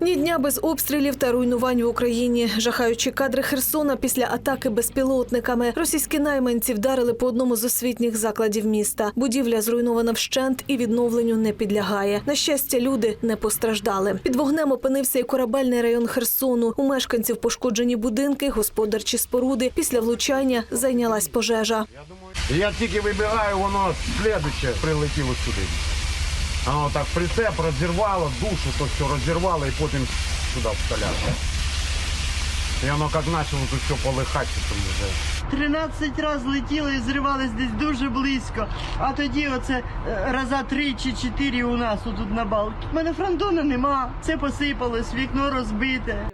Ні дня без обстрілів та руйнувань в Україні. Жахаючі кадри Херсона після атаки безпілотниками. Російські найманці вдарили по одному з освітніх закладів міста. Будівля зруйнована вщент і відновленню не підлягає. На щастя, люди не постраждали. Під вогнем опинився і корабельний район Херсону. У мешканців пошкоджені будинки, господарчі споруди. Після влучання зайнялась пожежа. Я тільки вибігаю, воно слідуще прилетіло сюди. Воно так прицеп розірвало, душу то все розірвало і потім сюди вставляло. І воно як почало тут все полихати, там вже. 13 разів летіли і зривалось десь дуже близько. А тоді оце е, раза три чи чотири у нас отут на балці. У мене фронтона нема. Це посипалось, вікно розбите.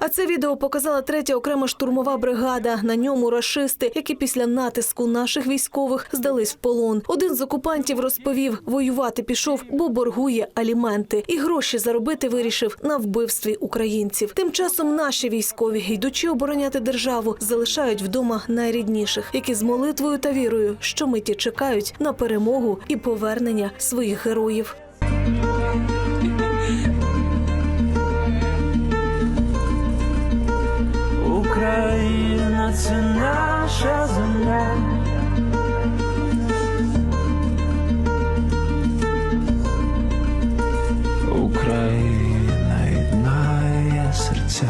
А це відео показала третя окрема штурмова бригада. На ньому рашисти, які після натиску наших військових здались в полон. Один з окупантів розповів, воювати пішов, бо боргує аліменти, і гроші заробити вирішив на вбивстві українців. Тим часом наші військові, йдучи обороняти державу, залишають вдома найрідніших, які з молитвою та вірою щомиті чекають на перемогу і повернення своїх героїв. це наша земля. Україна єднає серця.